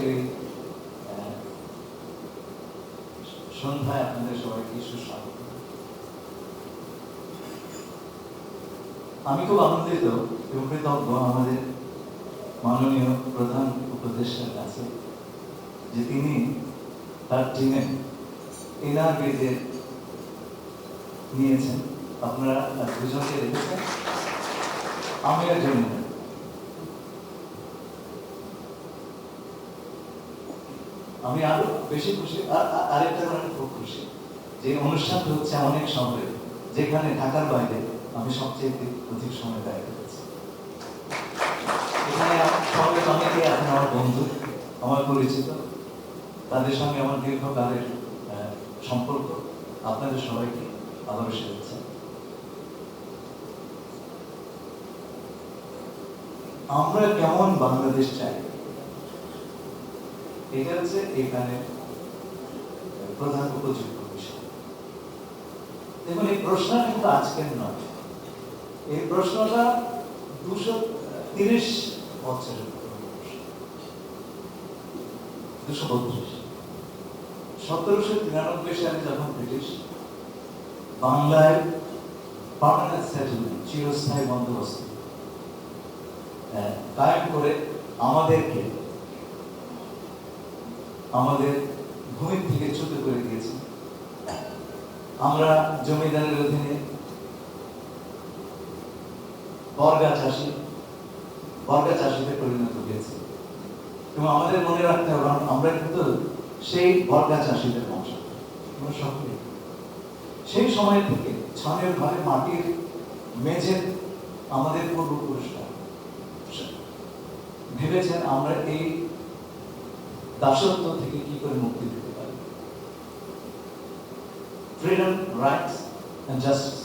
আজকের সন্ধ্যায় আপনাদের সবাইকে সুস্বাগত আমি খুব আনন্দিত এবং কৃতজ্ঞ আমাদের মাননীয় প্রধান উপদেষ্টার কাছে যে তিনি তার টিমে এনার বেদে নিয়েছেন। আপনারা দুজনকে দেখেছেন। আমি একজন আমি আরও বেশি খুশি, আর, আর- আরেকটা কারণে খুব খুশি, যে অনুষ্ঠানটা হচ্ছে অনেক শহরে যেখানে ঢাকার বাইরে আমি সবচেয়ে অধিক সময় ব্যয় করেছি। এখানে শহরের অনেকে এখন আমার বন্ধু, আমার পরিচিত। তাদের সঙ্গে আমার দীর্ঘকালের সম্পর্ক। আপনাদের সবাইকে আবারও শুভেচ্ছা। আমরা কেমন বাংলাদেশ চাই? এটা হচ্ছে এখানে প্রধান বিষয়। দেখুন, এই প্রশ্নটা কিন্তু আজকের নয়। এই প্রশ্নটা দুশো তিরিশ বছরের দুশো বত্রিশ। সতেরোশো তিরানব্বই সালে যখন ব্রিটিশ বাংলায় পার্মানেন্ট সেটেলমেন্ট চিরস্থায়ী বন্দোবস্ত কায়েম করে আমাদেরকে আমাদের ভূমি থেকে চ্যুত করে দিয়েছে। আমরা জমিদারের অধীনে বর্গা চাষি, বর্গা চাষিতে পরিণত হয়েছে। এবং আমাদের মনে রাখতে হবে, আমরা কিন্তু সেই বর্গা চাষিদের বংশ সকলে সেই সময় থেকে ছানের ঘরে মাটির মেঝে আমাদের পূর্বপুরুষরা। ভেবেছেন আমরা এই দাসত্ব থেকে কি করে মুক্তি দিতে পারি? ফ্রিডম রাইটস এন্ড জাস্টিস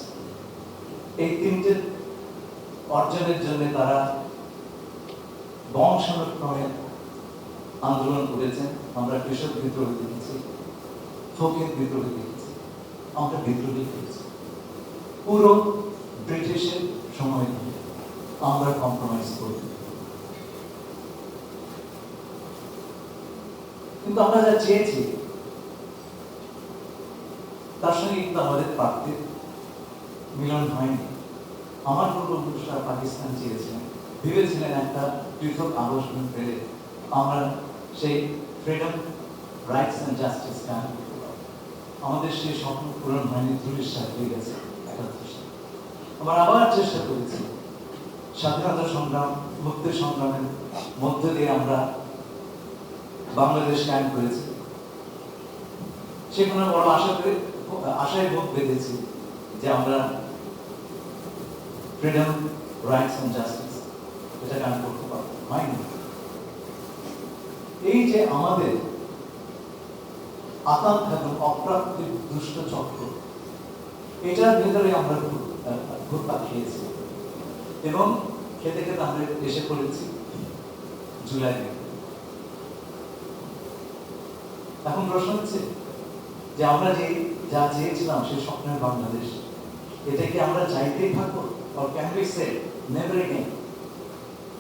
এই তিনটে অর্জনের জন্য তারা বংশানুক্রমে আন্দোলন করেছেন। আমরা কৃষক বিদ্রোহ দেখেছি, ফকির বিদ্রোহ দেখেছি, আমরা বিদ্রোহী করেছি পুরো ব্রিটিশের সময় আমরা কম্প্রোমাইজ করি। কিন্তু আমরা যা চেয়েছি, তার সঙ্গে কিন্তু আমাদের প্রাপ্তির মিলন হয়নি। আমার পূর্বপুরুষরা পাকিস্তান চেয়েছিলেন। ভেবেছিলেন একটা পৃথক আবাসন পেলে আমরা সেই ফ্রিডম রাইটস অ্যান্ড জাস্টিস পারব। আমাদের সেই স্বপ্ন পূরণ হয়নি সাল হয়ে গেছে আমরা আবার চেষ্টা করেছি। স্বাধীনতা সংগ্রাম, মুক্তির সংগ্রামের মধ্য দিয়ে আমরা বাংলাদেশ কায়েম করেছে সেখানে বড় আশা আশায় ভোগ বেঁধেছি যে আমরা ফ্রিডম রাইটস এন্ড জাস্টিস এটা কায়েম করতে পারব। হয়নি এই যে আমাদের আকাঙ্ক্ষা এবং অপ্রাপ্তির দুষ্ট চক্র, এটার ভেতরে আমরা ঘুরপাক খেয়েছি। এবং খেতে খেতে আমরা এসে পড়েছি, জুলাই এখন প্রশ্ন হচ্ছে যে আমরা যে, যা চেয়েছিলাম সেই স্বপ্নের বাংলাদেশ, এটা কি আমরা চাইতেই থাকব? Or can we say never again?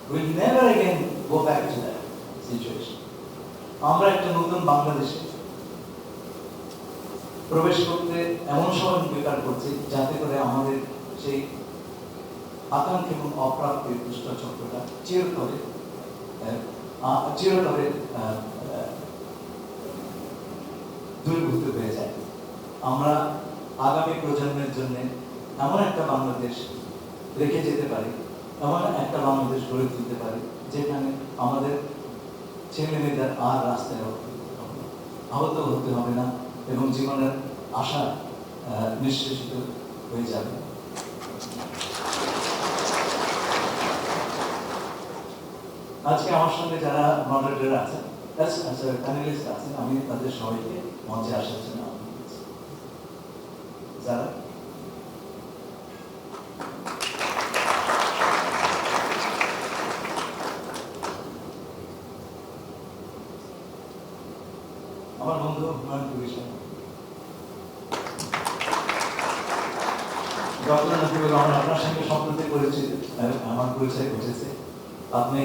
We'll never again go back to that situation. আমরা একটা নতুন বাংলাদেশে প্রবেশ করতে এমন সময় বেকার করছি যাতে করে আমাদের সেই আকাঙ্ক্ষা এবং অপ্রাপ্তির দুষ্ট চক্রটা চিরতরে চিরতরে দূরীভূত হয়ে যায় আমরা আগামী প্রজন্মের জন্য এমন একটা বাংলাদেশ রেখে যেতে পারি, এমন একটা বাংলাদেশ গড়ে তুলতে পারি, যেখানে আমাদের ছেলে মেয়েদের আর রাস্তায় আহত হতে হবে না। এবং জীবনের আশা নিঃশেষিত হয়ে যাবে। আজকে আমার সঙ্গে যারা মডারেটর আছেন প্যানেলিস্ট আছেন আমি তাদের সবাইকে মঞ্চে আসার জন্য। যারা আমার বন্ধু হুমায়ুন কবির ডক্টর আপনার সঙ্গে সম্প্রতি পরিচিত। আমার পরিচয় ঘটেছে। আপনি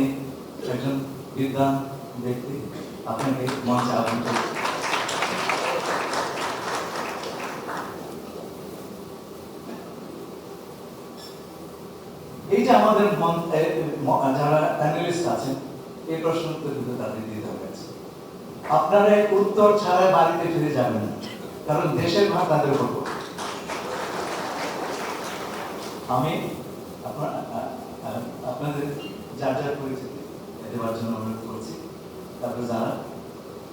একজন বিদ্যান ব্যক্তি আপনাকে মঞ্চে এই যে আমাদের যারা প্যানেলিস্ট আছেন, এই প্রশ্ন উত্তর কিন্তু তাদের। আপনারা উত্তর ছাড়া বাড়িতে ফিরে যাবেন না, কারণ দেশের তাদের উপর আমি আপনাদের যার যার পরিচিতি দেওয়ার জন্য অনুরোধ করছি। তারপরে যারা